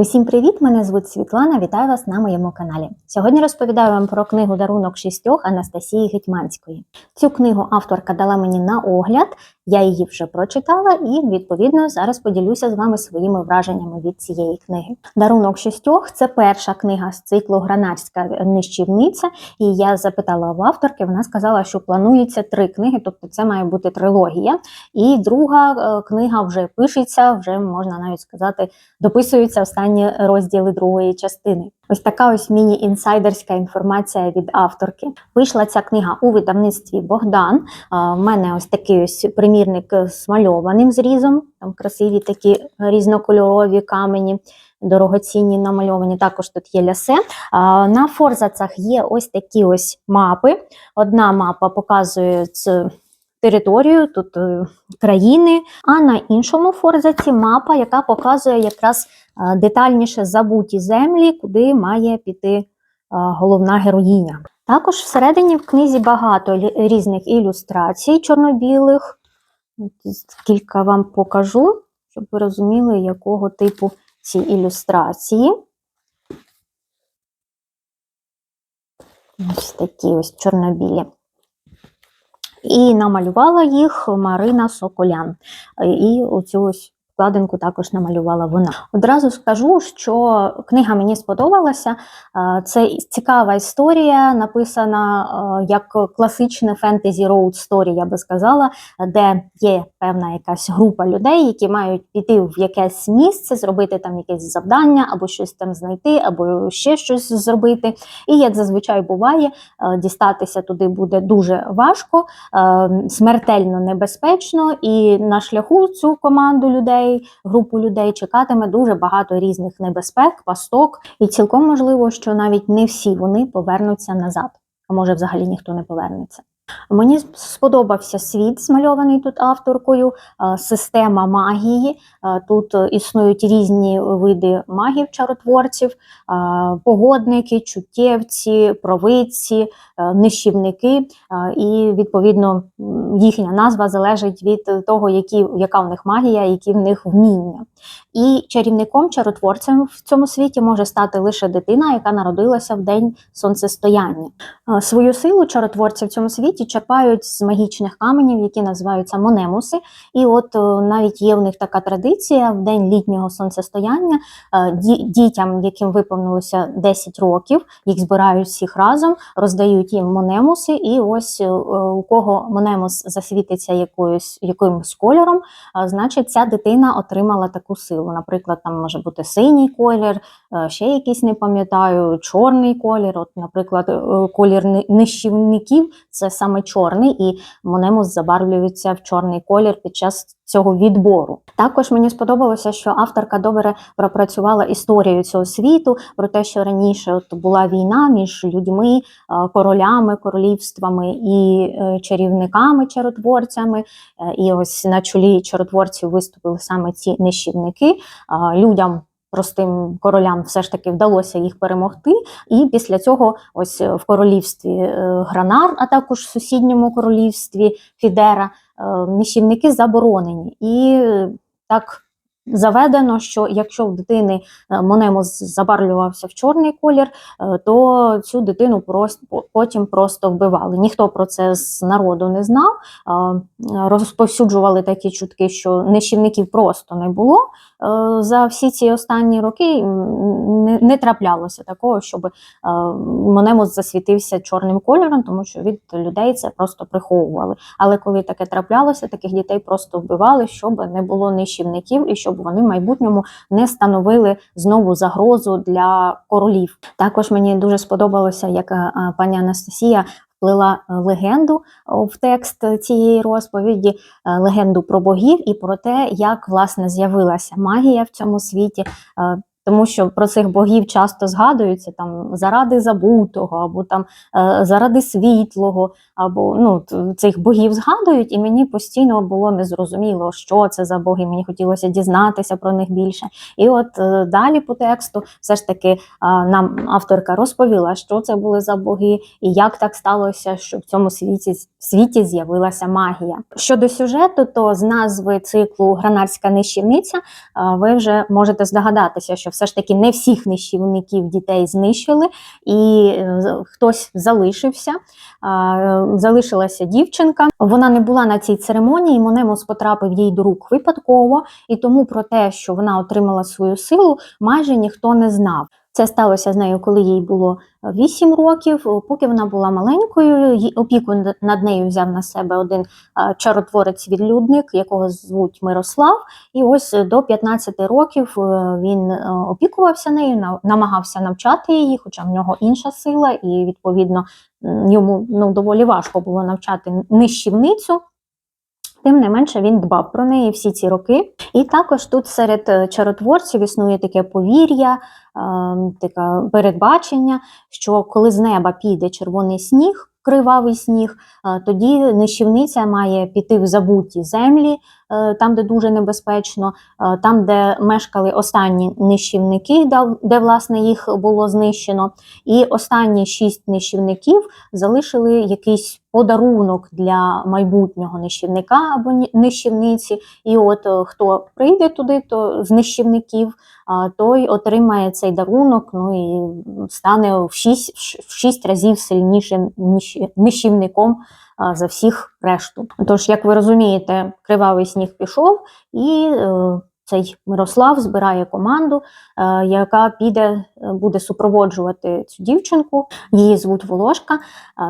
Усім привіт! Мене звуть Світлана. Вітаю вас на моєму каналі. Сьогодні розповідаю вам про книгу Дарунок шістьох Анастасії Гетьманської. Цю книгу авторка дала мені на огляд. Я її вже прочитала і, відповідно, зараз поділюся з вами своїми враженнями від цієї книги. Дарунок шістьох це перша книга з циклу Гранатська нищівниця. І я запитала в авторки, вона сказала, що планується три книги, тобто це має бути трилогія. І друга е, книга вже пишеться, вже можна навіть сказати, дописуються останні розділи другої частини. Ось така ось міні-інсайдерська інформація від авторки. Вийшла ця книга у видавництві Богдан. У мене ось такий ось примірник з мальованим зрізом. Там красиві такі різнокольорові камені. Дорогоцінні намальовані, також тут є лясе. На форзацах є ось такі ось мапи. Одна мапа показує територію, тут е, країни, а на іншому форзаці мапа, яка показує якраз е, детальніше забуті землі, куди має піти е, головна героїня. Також всередині в книзі багато різних ілюстрацій чорно-білих. Кілька вам покажу, щоб ви розуміли, якого типу ці ілюстрації. Ось такі ось чорнобілі. І намалювала їх Марина Соколян. І оцю ось вкладинку також намалювала вона. Одразу скажу, що книга мені сподобалася. Це цікава історія, написана як класичне фентезі роуд сторі, я би сказала, де є певна якась група людей, які мають піти в якесь місце, зробити там якесь завдання, або щось там знайти, або ще щось зробити. І як зазвичай буває, дістатися туди буде дуже важко, смертельно небезпечно, і на шляху цю команду людей, групу людей чекатиме дуже багато різних небезпек, пасток, і цілком можливо, що навіть не всі вони повернуться назад, а може взагалі ніхто не повернеться. Мені сподобався світ, змальований тут авторкою, е, система магії. Е, Тут існують різні види магів-чаротворців, е, погодники, чуттєвці, провидці, нищівники. І відповідно їхня назва залежить від того, які, яка в них магія, які в них вміння. І чарівником, чаротворцем в цьому світі може стати лише дитина, яка народилася в день сонцестояння. Свою силу чаротворці в цьому світі черпають з магічних каменів, які називаються монемуси. І от е, навіть є в них така традиція в день літнього сонцестояння дітям, яким виповнилося 10 років, їх збирають всіх разом, роздають їм монемуси, і ось е, у кого монемус засвітиться якоюсь якимось кольором, значить ця дитина отримала таку силу. Наприклад, там може бути синій колір, е, ще якийсь не пам'ятаю, чорний колір. От, наприклад, е, колір нищівників це саме чорний, і монемус забарвлюється в чорний колір під час цього відбору. Також мені сподобалося, що авторка добре пропрацювала історію цього світу, про те, що раніше от була війна між людьми, е, королями, королівствами і е, чарівниками, чаротворцями. Е, І ось на чолі чаротворців виступили саме ці нищівники. Людям, простим королям, все ж таки вдалося їх перемогти. І після цього, ось в королівстві Гранар, а також в сусідньому королівстві Фідера, нищівники заборонені. І е, так. Заведено, що якщо в дитини монемус забарвлювався в чорний колір, е, то цю дитину потім просто вбивали. Ніхто про це з народу не знав. Е, Розповсюджували такі чутки, що нищівників просто не було. Е, За всі ці останні роки не, траплялося такого, щоб монемус засвітився чорним кольором, тому що від людей це просто приховували. Але коли таке траплялося, таких дітей просто вбивали, щоб не було нищівників і щоб вони в майбутньому не становили знову загрозу для королів. Також мені дуже сподобалося, як е, е, пані Анастасія вплила е, легенду в текст цієї розповіді, легенду про богів і про те, як власне з'явилася магія в цьому світі. Тому що про цих богів часто згадуються там заради забутого, або там е, заради світлого, або ну цих богів згадують, і мені постійно було незрозуміло, що це за боги. Мені хотілося дізнатися про них більше. І от е, далі по тексту, все ж таки, нам авторка розповіла, що це були за боги, і як так сталося, що в цьому світі світі з'явилася магія. Щодо сюжету, то з назви циклу Гранарська нищівниця ви вже можете здогадатися, що все все ж таки не всіх нищівників дітей знищили, і е, хтось залишився. Залишилася дівчинка. Вона не була на цій церемонії. Монемос потрапив їй до рук випадково, і тому про те, що вона отримала свою силу, майже ніхто не знав. Це сталося з нею, коли їй було 8 років. Поки вона була маленькою, опіку над- нею взяв на себе один чаротворець-відлюдник, якого звуть Мирослав. І ось е, до 15 років е, він е, опікувався нею, на- намагався навчати її, хоча в нього інша сила, і відповідно йому ну, доволі важко було навчати нищівницю. Тим не менше він дбав про неї всі ці роки. І також тут серед е, чаротворців існує таке повір'я, е, таке передбачення, що коли з неба піде червоний сніг, кривавий сніг, е, тоді нищівниця має піти в забуті землі, там, де дуже небезпечно, там, де мешкали останні нищівники, де власне їх було знищено. І останні шість нищівників залишили якийсь подарунок для майбутнього нищівника або нищівниці. І от е, хто прийде туди, то з нищівників, той отримає цей дарунок, ну і стане в шість, в шість разів сильнішим нищівником за всіх решту. Тож, як ви розумієте, кривавий сніг пішов, і е, цей Мирослав збирає команду, е, яка піде, е, буде супроводжувати цю дівчинку. Її звуть Волошка.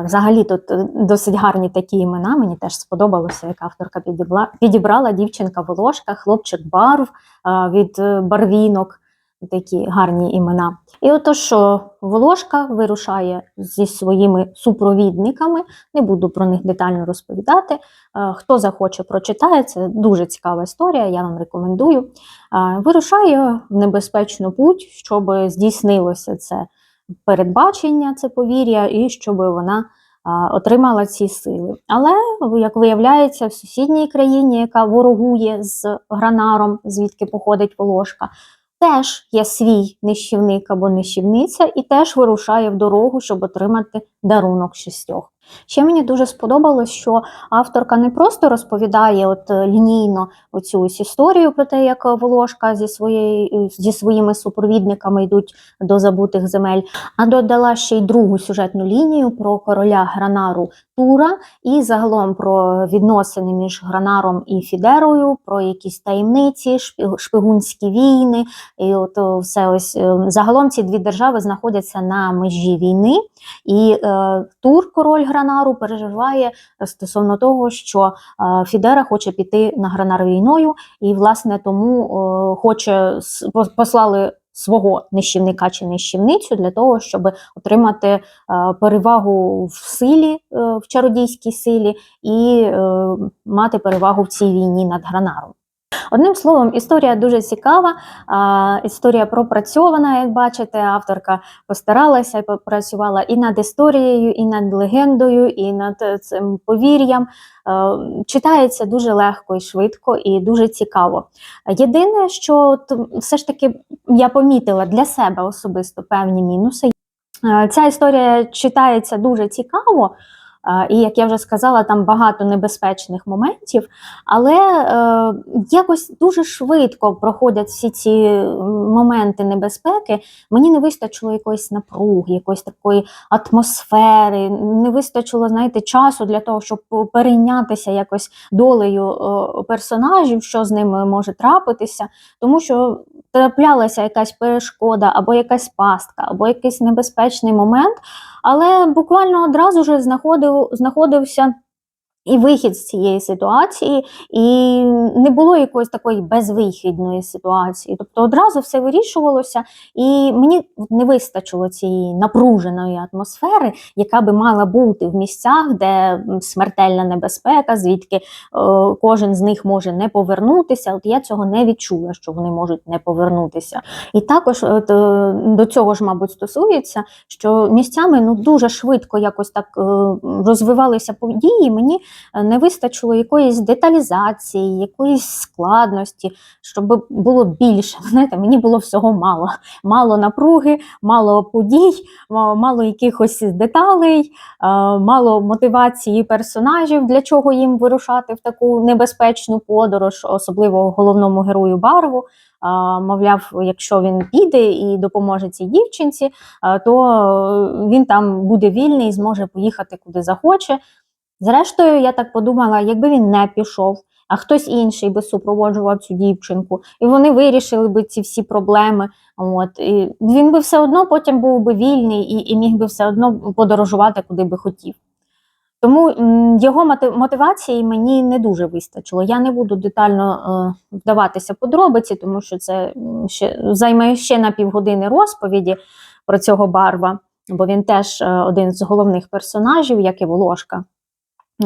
Взагалі тут е, досить гарні такі імена. Мені теж сподобалося, як авторка підібрала, підібрала дівчинка Волошка, хлопчик барв від е, барвінок. Такі гарні імена. І ото що Волошка вирушає зі своїми супровідниками. Не буду про них детально розповідати. Е, Хто захоче, прочитає. Це дуже цікава історія, я вам рекомендую. Е, Вирушає в небезпечну путь, щоб здійснилося це передбачення, це повір'я, і щоб вона отримала ці сили. Але, як виявляється, в сусідній країні, яка ворогує з гранаром, звідки походить Волошка, теж є свій нищівник або нищівниця, і теж вирушає в дорогу, щоб отримати дарунок шістьох. Ще мені дуже сподобалось, що авторка не просто розповідає от е, лінійно оцю ось історію про те, як Волошка зі, своєю, зі своїми супровідниками йдуть до забутих земель, а додала ще й другу сюжетну лінію про короля Гранару Тура і загалом про відносини між Гранаром і Фідерою, про якісь таємниці, шпигунські війни. І от все ось е, загалом ці дві держави знаходяться на межі війни, і е, Тур, король Гранару, переживає стосовно того, що е, Фідера хоче піти на Гранар війною, і власне тому е, хоче послали свого нищівника чи нищівницю для того, щоб отримати е, перевагу в силі, е, в чародійській силі, і е, мати перевагу в цій війні над Гранаром. Одним словом, історія дуже цікава, історія пропрацьована, як бачите, авторка постаралася і попрацювала і над історією, і над легендою, і над е, цим повір'ям. Е, Читається дуже легко і швидко, і дуже цікаво. Єдине, що все ж таки я помітила для себе особисто певні мінуси. Е, Ця історія читається дуже цікаво. І як я вже сказала, там багато небезпечних моментів, але е, якось дуже швидко проходять всі ці моменти небезпеки. Мені не вистачило якоїсь напруги, якоїсь такої атмосфери, не вистачило, знаєте, часу для того, щоб перейнятися якось долею персонажів, що з ними може трапитися, тому що траплялася якась перешкода, або якась пастка, або якийсь небезпечний момент, але буквально одразу ж знаходив, знаходився. І вихід з цієї ситуації, і не було якоїсь такої безвихідної ситуації. Тобто одразу все вирішувалося, і мені не вистачило цієї напруженої атмосфери, яка би мала бути в місцях, де смертельна небезпека, звідки е, кожен з них може не повернутися. От я цього не відчула, що вони можуть не повернутися. І також от, е, до цього ж, мабуть, стосується, що місцями ну дуже швидко якось так е, розвивалися події. Мені не вистачило якоїсь деталізації, якоїсь складності, щоб було більше. Знаєте, мені було всього мало. Мало напруги, мало подій, мало якихось деталей, е, мало мотивації персонажів, для чого їм вирушати в таку небезпечну подорож, особливо головному герою Барву. мовляв, якщо він піде і допоможе цій дівчинці, то е, він там буде вільний зможе поїхати куди захоче. Зрештою, я так подумала, якби він не пішов, а хтось інший би супроводжував цю дівчинку, і вони вирішили би ці всі проблеми. От і він би все одно потім був би вільний і, і міг би все одно подорожувати, куди би хотів. Тому його мотивації мені не дуже вистачило. Я не буду детально е, вдаватися подробиці, тому що це ще займе ще на півгодини розповіді про цього барва, бо він теж е, один з головних персонажів, як і Волошка.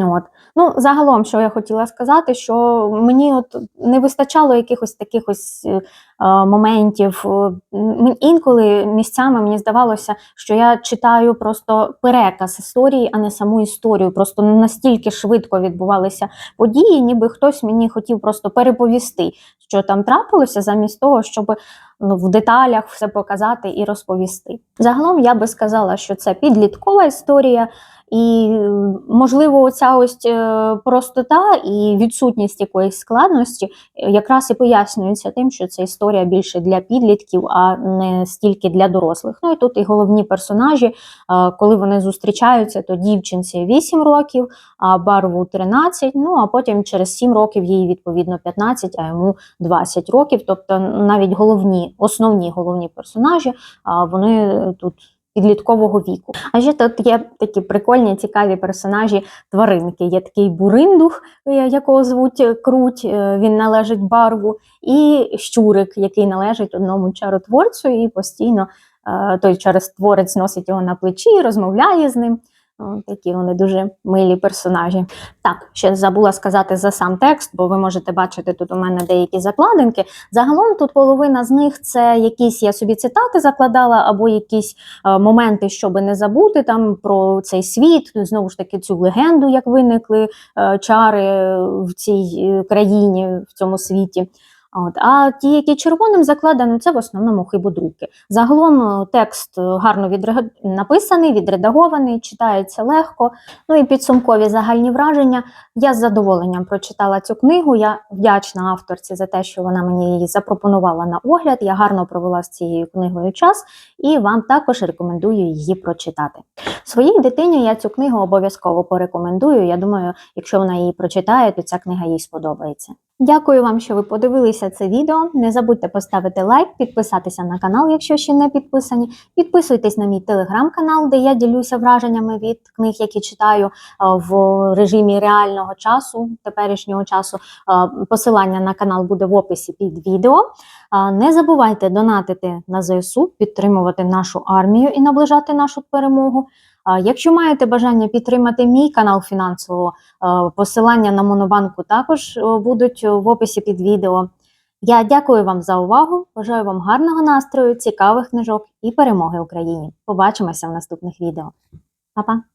От. Ну, загалом, що я хотіла сказати, що мені от не вистачало якихось таких ось е, е, моментів. Е, Інколи місцями мені здавалося, що я читаю просто переказ історії, а не саму історію. Просто настільки швидко відбувалися події, ніби хтось мені хотів просто переповісти, що там трапилося, замість того, щоб в деталях все показати і розповісти. Загалом я би сказала, що це підліткова історія. І, можливо, оця ось е, простота і відсутність якоїсь складності е, якраз і пояснюється тим, що це історія більше для підлітків, а не стільки для дорослих. Ну і тут і головні персонажі, е, коли вони зустрічаються, то дівчинці 8 років, а барву 13, ну а потім через 7 років їй відповідно 15, а йому 20 років. Тобто навіть головні, основні головні персонажі, вони тут підліткового віку. А ще тут є такі прикольні, цікаві персонажі тваринки. Є такий буриндух, е, якого звуть е, Круть, е, він належить барву, і щурик, який належить одному чаротворцю, і постійно е, той чаротворець носить його на плечі, розмовляє з ним. Такі вони дуже милі персонажі. Так, ще забула сказати за сам текст, бо ви можете бачити тут у мене деякі закладинки. Загалом тут половина з них це якісь я собі цитати закладала, або якісь е, моменти, щоб не забути там про цей світ, знову ж таки, цю легенду, як виникли е, чари в цій е, країні, в цьому світі. От. А ті, які червоним закладені, це в основному хибодруки. Загалом е, текст е, гарно відрег... написаний, відредагований, читається легко. Ну і підсумкові загальні враження. Я з задоволенням прочитала цю книгу. Я вдячна авторці за те, що вона мені її запропонувала на огляд. Я гарно провела з цією книгою час і вам також рекомендую її прочитати. Своїй дитині я цю книгу обов'язково порекомендую. Я думаю, якщо вона її прочитає, то ця книга їй сподобається. Дякую вам, що ви подивилися це відео. Не забудьте поставити лайк, підписатися на канал, якщо ще не підписані. Підписуйтесь на мій телеграм-канал, де я ділюся враженнями від книг, які читаю е, в режимі реального часу, теперішнього часу. Е, Посилання на канал буде в описі під відео. Е, Не забувайте донатити на ЗСУ, підтримувати нашу армію і наближати нашу перемогу. Якщо маєте бажання підтримати мій канал фінансово, е, посилання на Монобанку також е, будуть в описі під відео. Я дякую вам за увагу. Бажаю вам гарного настрою, цікавих книжок і перемоги Україні. Побачимося в наступних відео. Па-па!